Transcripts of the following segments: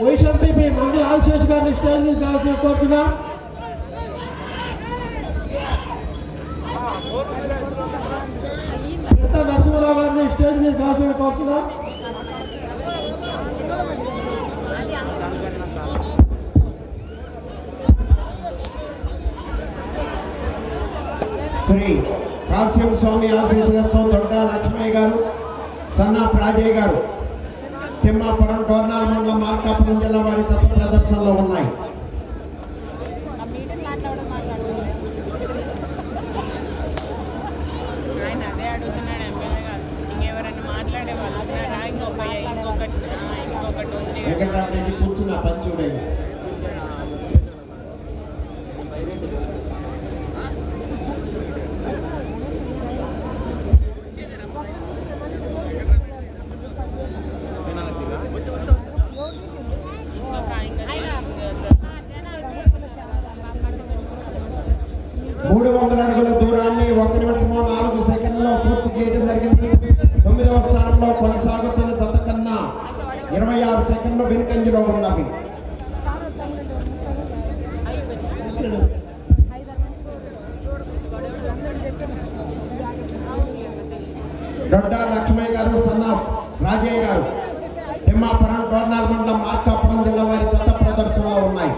వైఎస్ఆర్పీపీ మండల ఆదిశేష్ గారిని స్టేజ్ కావాల్సిన కోరుతున్నా. మిగతా నరసింహరావు గారిని స్టేజ్ మీద కావాల్సిన కోరుతున్నా. శ్రీ కాశ్యం స్వామి ఆశీస్సులతో దొడ్డ లక్ష్మయ్య గారు సన్నా ప్రాజయ్ గారు తిమ్మాపురం డోర్నాల్ మండలం మార్కాపురం జిల్లా వారి చెత్త ప్రదర్శనలో ఉన్నాయి. ఆ మీటింగ్ మాట్లాడడం మాట్లాడడం స్థానంలో పూర్తి చేయడం జరిగింది. తొమ్మిదవ స్థానంలో కొనసాగుతున్న జత కన్నా ఇరవై ఆరు సెకండ్లు వెనుకంజలో ఉన్నవి. దొడ్డ లక్ష్మయ్య గారు సన్నా రాజయ్య గారు తిమ్మాపురం డోర్నాల్ మండలం మార్కాపురం జిల్లా వారి చెత్త ప్రదర్శనలో ఉన్నాయి.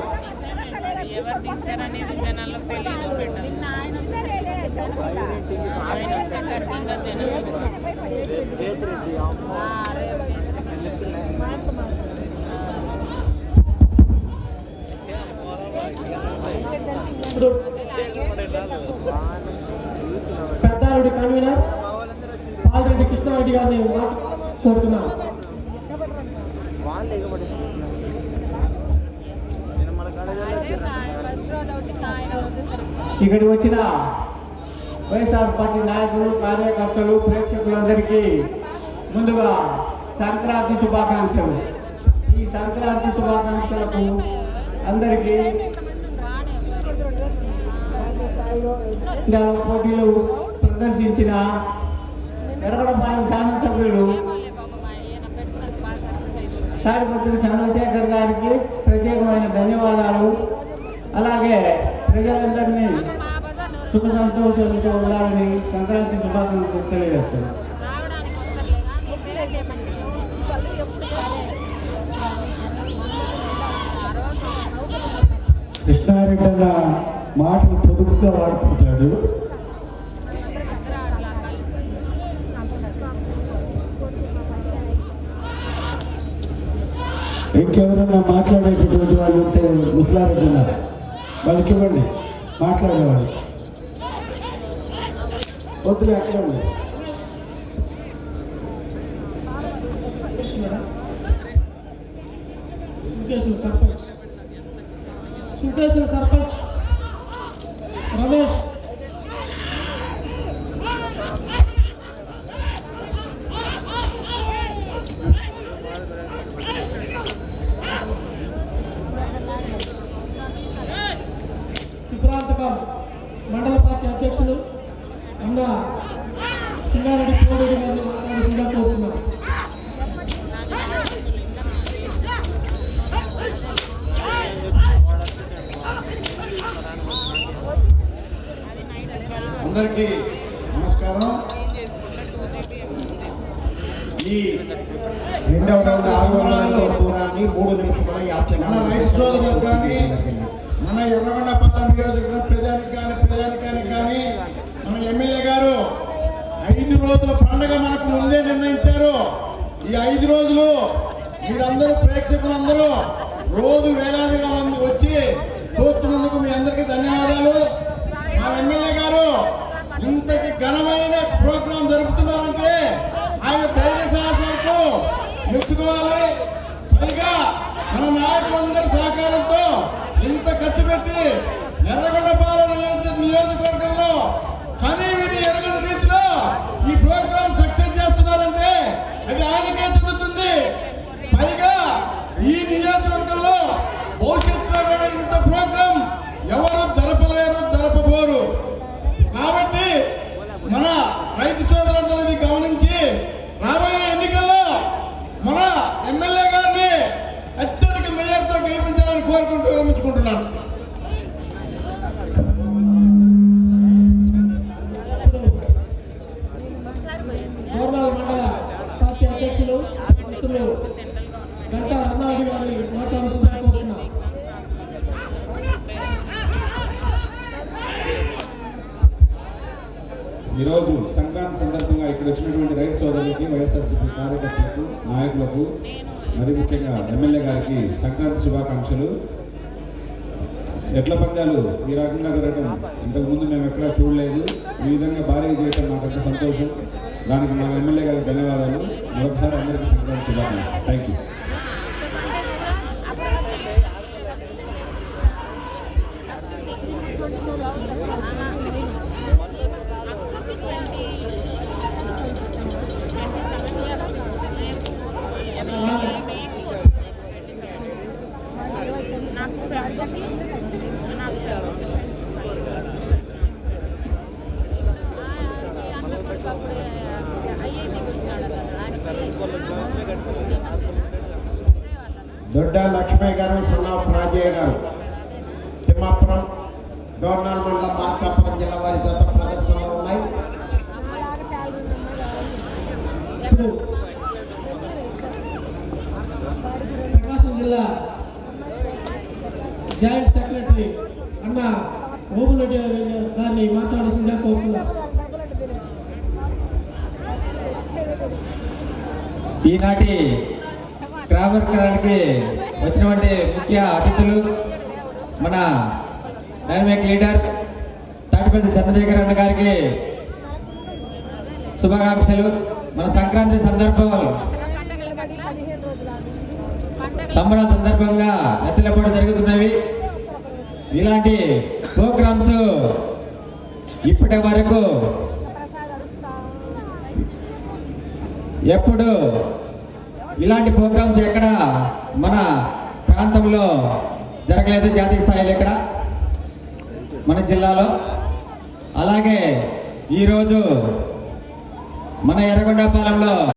పెద్దారెడ్డి కన్వీనర్ పాలరెడ్డి కృష్ణారెడ్డి గారిని మాట కోరుతున్నాం. అదే ఫస్ట్ ఇక్కడికి వచ్చిన వైఎస్ఆర్ పార్టీ నాయకులు కార్యకర్తలు ప్రేక్షకులందరికీ ముందుగా సంక్రాంతి శుభాకాంక్షలు. ఈ సంక్రాంతి శుభాకాంక్షలకు అందరికీ పోటీలు ప్రదర్శించిన ఎర్రగడపాలెం శాసనసభ్యులు సభ్యుడు పాపం చంద్రశేఖర్ గారికి ప్రత్యేకమైన ధన్యవాదాలు. అలాగే ప్రజలందరినీ సుఖ సంతోషాలతో ఉండాలని సంక్రాంతి శుభాకాంక్షలు తెలియజేస్తాను. రావడానికి కృష్ణారెడ్డి మాటలు పొదుపుగా వాడుతుంటాడు ఇంకెవరన్నా మాట్లాడేటటువంటి వాళ్ళు ఉంటే ముసలారెడ్డి ఉన్నారు. వాళ్ళకి ఇవ్వండి. మాట్లాడేవాళ్ళు. వద్దులే అక్కడ ఉంది. సర్పంచ్ సుంకేశ్వర సర్పంచ్ అందరికీ నమస్కారం. ఈ రెండవ రౌండ్ దూరాన్ని మూడు నిమిషముల యాభై మన రైతు సోదరులకు కానీ సెకండ్లు మన ఎర్రగొండపాలెం నియోజకవర్గం ప్రజానికి కానీ ప్రజానికానికి కానీ మన ఎమ్మెల్యే గారు ఐదు రోజుల పండుగ మనకు ముందే నిర్ణయించారు. ఈ ఐదు రోజులు మీరందరూ ప్రేక్షకులందరూ రోజు వేలాదిగా మంది వచ్చి చూస్తున్నందుకు మీ అందరికీ ధన్యవాదాలు. మా ఎమ్మెల్యే గారు ఇంతటి ఘనమైన ప్రోగ్రాం జరుపుతున్నారంటే ఆయన ధైర్య సాహసాలకు మెచ్చుకోవాలి. పైగా మన నాయకులందరి సహకారంతో ఇంత ఖర్చు పెట్టి ఎర్రగొండపాలెం నియోజక ఈరోజు సంక్రాంతి సందర్భంగా ఇక్కడ వచ్చినటువంటి రైతు సోదరులకి వైఎస్ఆర్సీపీ కార్యకర్తలకు నాయకులకు మరి ముఖ్యంగా ఎమ్మెల్యే గారికి సంక్రాంతి శుభాకాంక్షలు. ఎడ్ల పందాలు ఈ రకంగా జరగడం ఇంతకుముందు మేము ఎక్కడా చూడలేదు. ఈ విధంగా భారీగా చేయడం మాకంత సంతోషం. దానికి మా ఎమ్మెల్యే గారికి ధన్యవాదాలు. మరొకసారి అందరికీ సంక్రాంతి శుభాకాంక్షలు. థ్యాంక్ యూ దొడ్డ లక్ష్మయ్య గారు సన్నాఫ్ రాజయ్య గారు. తిమ్మాపురం గవర్నర్ మండలం మార్కాపురం జిల్లా వారి జత ప్రదర్శనలో ఉన్నాయి. జాయింట్ సెక్రటరీ అన్న ఓబులరెడ్డి గారిని మాట్లాడుతుందా కోరుతున్నాం ఈనాటి గ్రామీణకి వచ్చినటువంటి ముఖ్య అతిథులు మన డైనమిక్ లీడర్ తాటిపల్లి చంద్రశేఖర్ అన్న గారికి శుభాకాంక్షలు. మన సంక్రాంతి సందర్భంలో సంబరాల సందర్భంగా నెత్తలపూడి జరుగుతున్నవి. ఇలాంటి ప్రోగ్రామ్స్ ఇప్పటి వరకు ఎప్పుడు ఇలాంటి ప్రోగ్రామ్స్ ఎక్కడ మన ప్రాంతంలో జరగలేదు జాతీయ స్థాయిలో ఇక్కడ మన జిల్లాలో. అలాగే ఈరోజు మన ఎర్రగొండపాలెంలో